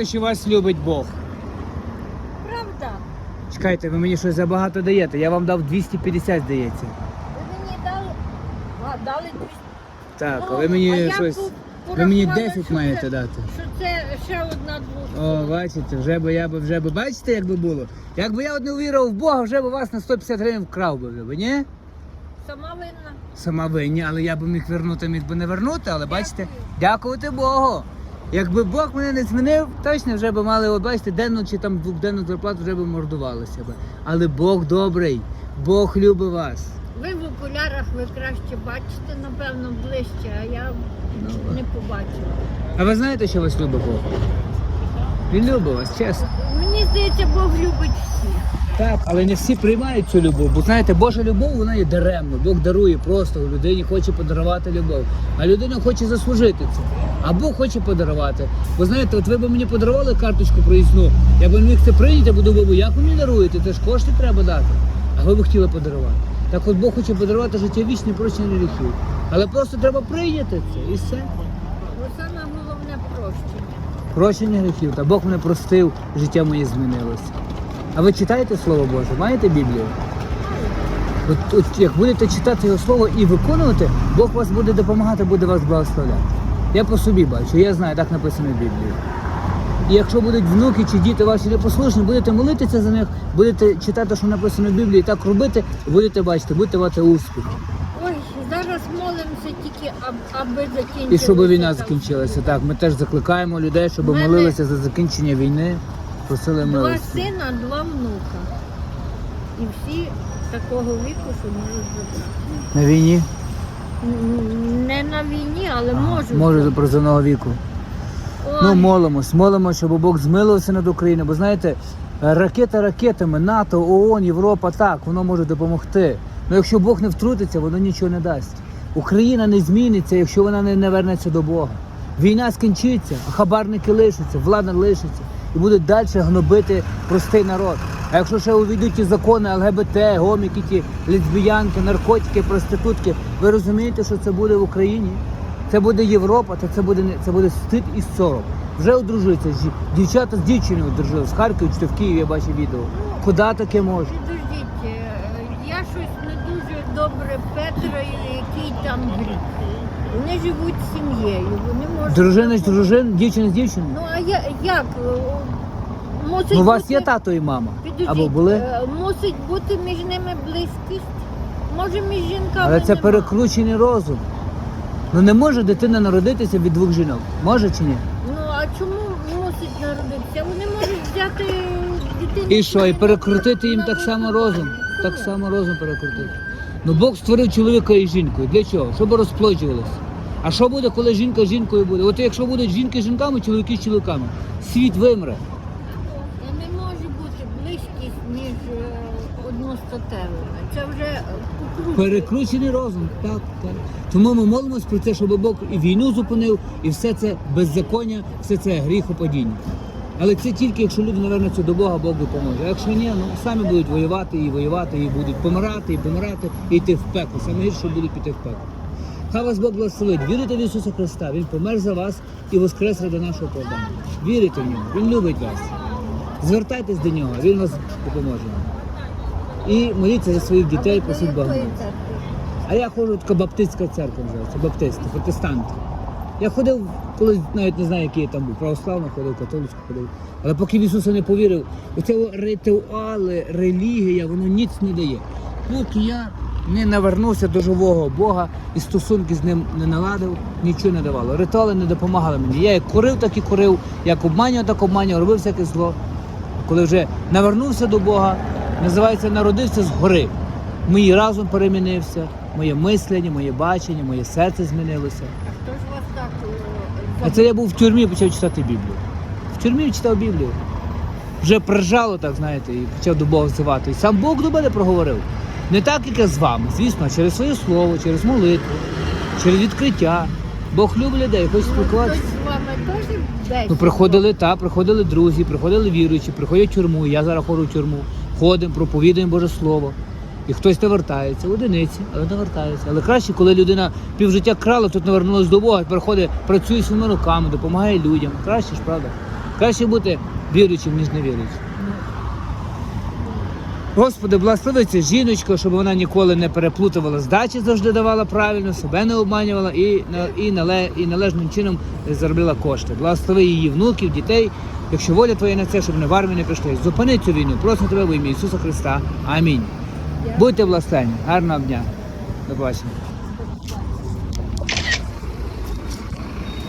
знаєте, що вас любить Бог? Правда. Чекайте, ви мені щось забагато даєте. Я вам дав 250, здається. Ви мені дали, а, дали 200. Так, а Ну, ви мені щось. Ви мені порахувала, 10 що маєте це- дати. Що це ще одна двушка. О, бачите, вже би я би вже би бачите, як би було. Якби я от не увірив в Бога, вже би вас на 150 гривень вкрав би вже, би, ні? Сама винна. Сама винні, але я би міг вернути, міг би не вернути, але бачите, дякувати Богу. Якби Бог мене не змінив, точно вже б мали, от бачите, денну чи там двохденну зарплату вже б мордувалися би. Але Бог добрий, Бог любить вас. Ви в окулярах ви краще бачите, напевно, ближче, а я Ну, не побачила. А ви знаєте, що вас любить Бог? Він любить вас, чесно. Мені здається, Бог любить всіх. Так, але не всі приймають цю любов. Бо знаєте, Божа любов вона є даремно. Бог дарує просто людині хоче подарувати любов. А людина хоче заслужити це. А Бог хоче подарувати. Бо знаєте, от ви б мені подарували карточку проїзну, я б міг це прийняти, буду бабу, як ви мені даруєте? Це ж кошти треба дати. А ви б хотіли подарувати. Так от Бог хоче подарувати життя вічне прощення гріхів. Але просто треба прийняти це і все. Прощення. Гріхів. Та Бог мене простив, життя моє змінилося. А ви читаєте Слово Боже? Маєте Біблію? От, от як будете читати його слово і виконувати, Бог вас буде допомагати, буде вас благословляти. Я по собі бачу, я знаю, так написано в Біблії. І якщо будуть внуки чи діти ваші непослушні, будете молитися за них, будете читати, що написано в Біблії, так робити, будете бачити, будете мати успіх. Зараз молимося тільки, аб- аби закінчилася. І щоб війна закінчилася. Так, ми теж закликаємо людей, щоб мене- молилися за закінчення війни, просили Два милості. сина, два внука. І всі такого віку, що можуть забрати. На війні? Не на війні, але можуть. Може до призовного віку. Ой, Ну, молимось, молимось, щоб Бог змилився над Україною. Бо знаєте, ракета ракетами, НАТО, ООН, Європа, так, воно може допомогти. Але якщо Бог не втрутиться, воно нічого не дасть. Україна не зміниться, якщо вона не, не вернеться до Бога. Війна скінчиться, а хабарники лишаться, влада лишиться і будуть далі гнобити простий народ. А якщо ще увійдуть ті закони ЛГБТ, гоміки, ті лесбіянки, наркотики, проститутки, ви розумієте, що це буде в Україні? Це буде Європа, то це буде це буде стид і сором. Вже одружуються дівчата з дівчиною одружилися з Харкова чи в Києві, я бачив відео. Куди таке може? Підождіть, е, я щось не дуже добре Петра, який там гріх. Вони живуть сім'єю, вони можуть. Дружина з дружин, дівчина з дівчиною. Ну а я, як? е, Мусить Ну, у вас бути... є тато і мама. Підождіть, Або були? е, мусить бути між ними близькість. Може, між жінками. Але це нема. перекручений розум. Ну не може дитина народитися від двох жінок. Може чи ні? Ну а чому мусить народитися? Вони можуть взяти дитину. І що, і перекрутити їм так само розум. Так само розум перекрутити. Ну Бог створив чоловіка і жінку. Для чого? Щоб розплоджувалися. А що буде, коли жінка жінкою буде? От якщо будуть жінки з жінками, чоловіки з чоловіками, світ вимре. Та не може бути близькість між е, одностатевими. Це вже е. Перекручений розум. Так, так. Тому ми молимось про те, щоб Бог і війну зупинив, і все це беззаконня, все це гріхопадіння. Але це тільки якщо люди навернуться до Бога, Бог допоможе. А якщо ні, ну самі будуть воювати і воювати, і будуть помирати, і помирати, і йти в пекло. Саме гірше будуть піти в пекло. Хай вас Бог благословить. Вірите в Ісуса Христа. Він помер за вас і воскрес ради нашого подання. Вірите в нього, Він любить вас. Звертайтесь до нього, Він вас допоможе. І моліться за своїх дітей, просіть Бога. А я ходжу така баптистська церква називається, баптисти, протестанти. Я ходив, коли навіть не знаю, який я там був, православно ходив, католицько ходив. Але поки в Ісуса не повірив, оце ритуали, релігія, воно ніц не дає. Поки я не навернувся до живого Бога і стосунки з ним не наладив, нічого не давало. Ритуали не допомагали мені. Я як курив, так і курив, як обманював, так обманював, робив всяке зло. Коли вже навернувся до Бога, називається народився згори. Мій разум перемінився, моє мислення, моє бачення, моє серце змінилося. А хто ж вас так? е, А це я був в тюрмі почав читати Біблію. В тюрмі читав Біблію. Вже прижало, так знаєте, і почав до Бога взивати. І сам Бог до мене проговорив. Не так, як я з вами, звісно, а через своє слово, через молитву, через відкриття. Бог любить людей, хоче Ну, спілкуватися. хтось з вами теж десь? Ну, приходили та, приходили друзі, приходили віруючі, приходять в тюрму. Я зараз ходжу в тюрму. Ходимо, проповідуємо Боже Слово. І хтось не вертається, одиниці, але не вертається. Але краще, коли людина півжиття крала, тут не вернулась до Бога, приходить, працює своїми руками, допомагає людям. Краще ж, правда? Краще бути віруючим, ніж невіруючим. Господи, благослови цю жіночку, щоб вона ніколи не переплутувала здачі, завжди давала правильно, себе не обманювала і, і, і належним чином заробила кошти. Благослови її внуків, дітей, якщо воля твоя на це, щоб вони в армію не пішли. Зупини цю війну, просимо тебе в ім'я Ісуса Христа. Амінь. Будьте власні, Гарного дня. До побачення.